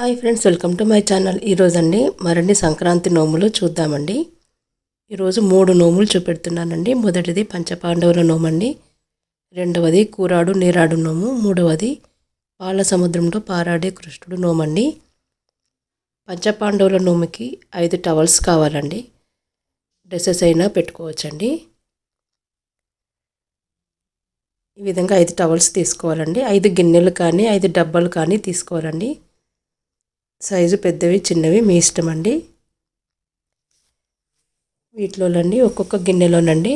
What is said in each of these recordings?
Hi friends welcome to my channel. ఈరోజండి మరిన్ని సంక్రాంతి నోములు చూద్దామండి. ఈరోజు మూడు నోములు చూపెడుతున్నానండి. మొదటిది పంచపాండవుల నోమండి. రెండవది కూరాడు నీరాడు నోము. మూడవది పాల సముద్రంలో పారాడే కృష్ణుడు నోమండి. పంచపాండవుల నోముకి ఐదు టవల్స్ కావాలండి. డ్రెస్సెస్ అయినా పెట్టుకోవచ్చండి. ఈ విధంగా ఐదు టవల్స్ తీసుకోవాలండి. ఐదు గిన్నెలు కానీ ఐదు డబ్బాలు కానీ తీసుకోవాలండి. సైజు పెద్దవి చిన్నవి మీ ఇష్టం అండి వీటిలోనండి ఒక్కొక్క గిన్నెలోనండి.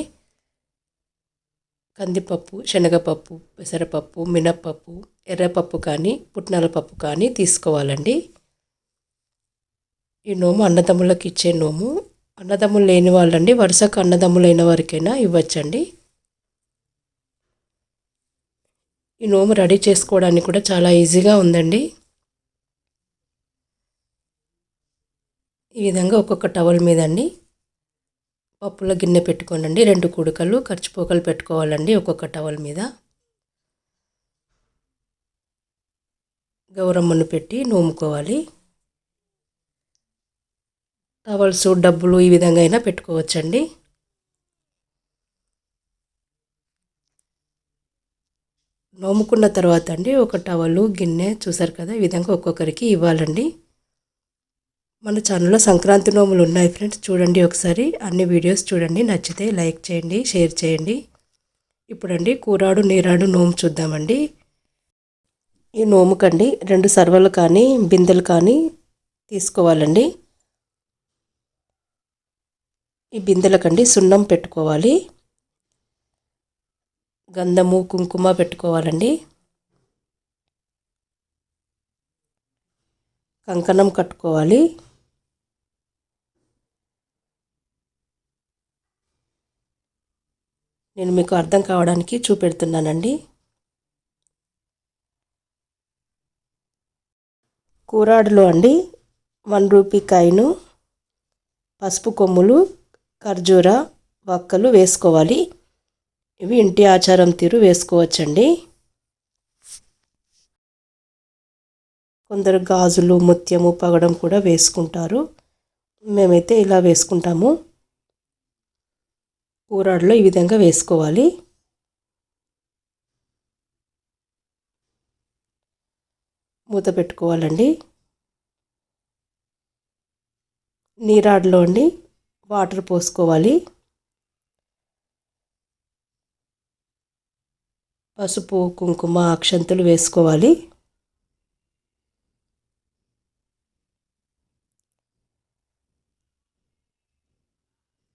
కందిపప్పు శనగపప్పు పెసరపప్పు మినప్పప్పు ఎర్రపప్పు కానీ పుట్నాల పప్పు కానీ తీసుకోవాలండి. ఈ నోము అన్నదమ్ములకు ఇచ్చే నోము. అన్నదమ్ములు లేని వాళ్ళండి వరుసకు అన్నదమ్ములైన వారికైనా ఇవ్వచ్చండి. ఈ నోము రెడీ చేసుకోవడానికి కూడా చాలా ఈజీగా ఉందండి. ఈ విధంగా ఒక్కొక్క టవల్ మీద అండి పప్పుల గిన్నె పెట్టుకోనండి. రెండు కుడుకలు ఖర్చుపోకలు పెట్టుకోవాలండి ఒక్కొక్క టవల్ మీద. గౌరమ్మను పెట్టి నోముకోవాలి. టవల్స్ డబ్బులు ఈ విధంగా అయినా పెట్టుకోవచ్చండి. నోముకున్న తర్వాత అండి ఒక టవలు గిన్నె చూసారు కదా ఈ విధంగా ఒక్కొక్కరికి ఇవ్వాలండి. మన ఛానల్లో సంక్రాంతి నోములు ఉన్నాయి ఫ్రెండ్స్ చూడండి ఒకసారి. అన్ని వీడియోస్ చూడండి. నచ్చితే లైక్ చేయండి షేర్ చేయండి. ఇప్పుడండి కూరాడు నీరాడు నోము చూద్దామండి. ఈ నోముకండి రెండు సర్వలు కానీ బిందెలు కానీ తీసుకోవాలండి. ఈ బిందెలకండి సున్నం పెట్టుకోవాలి. గంధము కుంకుమ పెట్టుకోవాలండి. కంకణం కట్టుకోవాలి. నేను మీకు అర్థం కావడానికి చూపెడుతున్నానండి. కూరాడులో అండి వన్ రూపీ కాయను పసుపు కొమ్ములు ఖర్జూర వక్కలు వేసుకోవాలి. ఇవి ఇంటి ఆచారం తీరు వేసుకోవచ్చండి. కొందరు గాజులు ముత్యము పగడం కూడా వేసుకుంటారు. మేమైతే ఇలా వేసుకుంటాము. కూరాడులో ఈ విధంగా వేసుకోవాలి. మూత పెట్టుకోవాలండి. నీరాడులో అండి వాటర్ పోసుకోవాలి. పసుపు కుంకుమ అక్షంతులు వేసుకోవాలి.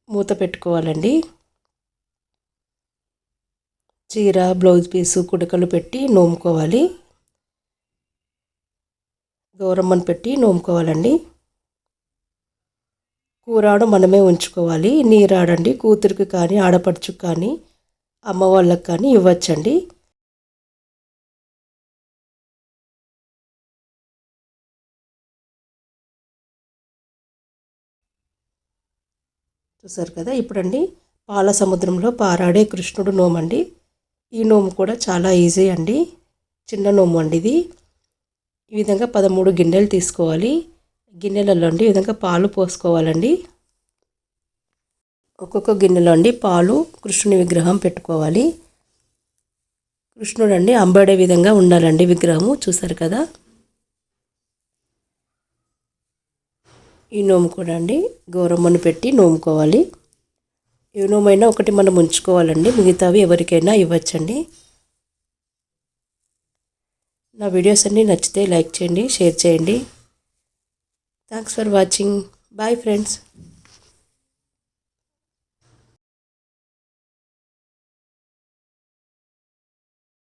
మూత పెట్టుకోవాలండి. చీర బ్లౌజ్ పీసు కుడకలు పెట్టి నోముకోవాలి. గౌరమ్మను పెట్టి నోముకోవాలండి. కూరాడు మనమే ఉంచుకోవాలి. నీరాడండి కూతురికి కానీ ఆడపడుచుకు కానీ అమ్మ వాళ్ళకి కానీ ఇవ్వచ్చండి. చూసారు కదా ఇప్పుడండి పాల సముద్రంలో పారాడే కృష్ణుడు నోమండి. ఈ నోము కూడా చాలా ఈజీ అండి. చిన్న నోము అండి ఇది. ఈ విధంగా పదమూడు గిన్నెలు తీసుకోవాలి. గిన్నెలలో అండి ఈ విధంగా పాలు పోసుకోవాలండి. ఒక్కొక్క గిన్నెలో అండి పాలు కృష్ణుని విగ్రహం పెట్టుకోవాలి. కృష్ణుడు అండి అంబడే విధంగా ఉండాలండి విగ్రహము చూసారు కదా? ఈ నోము కూడా అండి గౌరమ్మను పెట్టి నోముకోవాలి. యూనోమైనా ఒకటి మనం ఉంచుకోవాలండి. మిగతావి ఎవరికైనా ఇవ్వచ్చండి. నా వీడియోస్ అన్నీ నచ్చితే లైక్ చేయండి షేర్ చేయండి. Thanks for watching. Bye friends.